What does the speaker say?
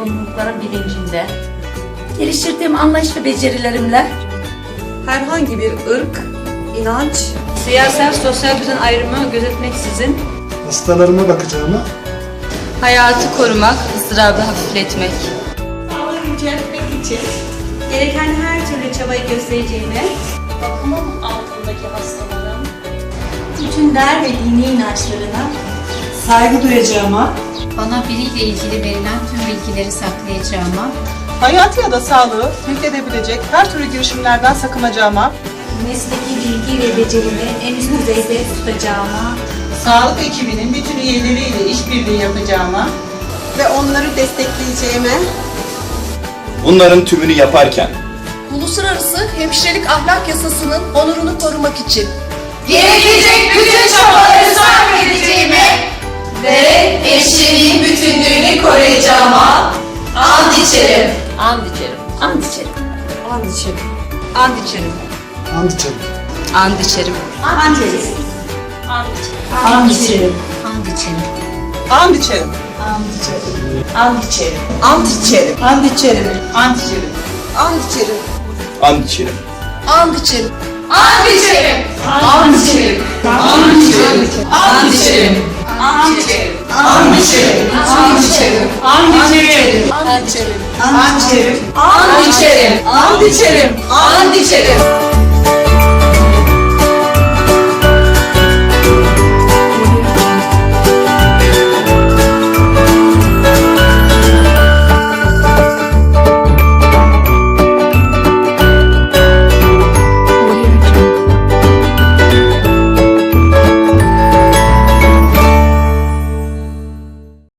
sorumlulukların bilincinde Geliştirdiğim anlayış ve becerilerimle herhangi bir ırk, inanç, siyasal sosyal düzen ayrımı gözetmeksizin Hastalarıma bakacağıma Hayatı korumak, ızdırabı hafifletmek. Sağlığı yüceltmek için gereken her türlü çabayı göstereceğime, bakımım altındaki hastaların bütün der ve dini inançlarına saygı duyacağıma, Bana biriyle ilgili verilen tüm bilgileri saklayacağıma, hayatı ya da sağlığı tehdit edebilecek her türlü girişimlerden sakınacağıma, mesleki bilgi ve becerimi en üst düzeyde tutacağıma, Sağlık ekibinin bütün üyeleriyle işbirliği yapacağıma ve onları destekleyeceğime, Bunların tümünü yaparken uluslararası hemşirelik ahlak yasasının onurunu korumak için Gerekecek bütün çabaları sarf edeceğime and içerim. and içerim. and içerim. and içerim. And içerim. and içerim. And içerim. and içeriz. And içerim. and içerim. and içerim. And içerim. And içerim. And içerim. ant içerim. And içerim. and içerim. And içerim. And içerim. And içerim. And içerim. And içerim. Ant içerim. And içerim. And içerim. Ant içerim. And içerim. Ant içerim.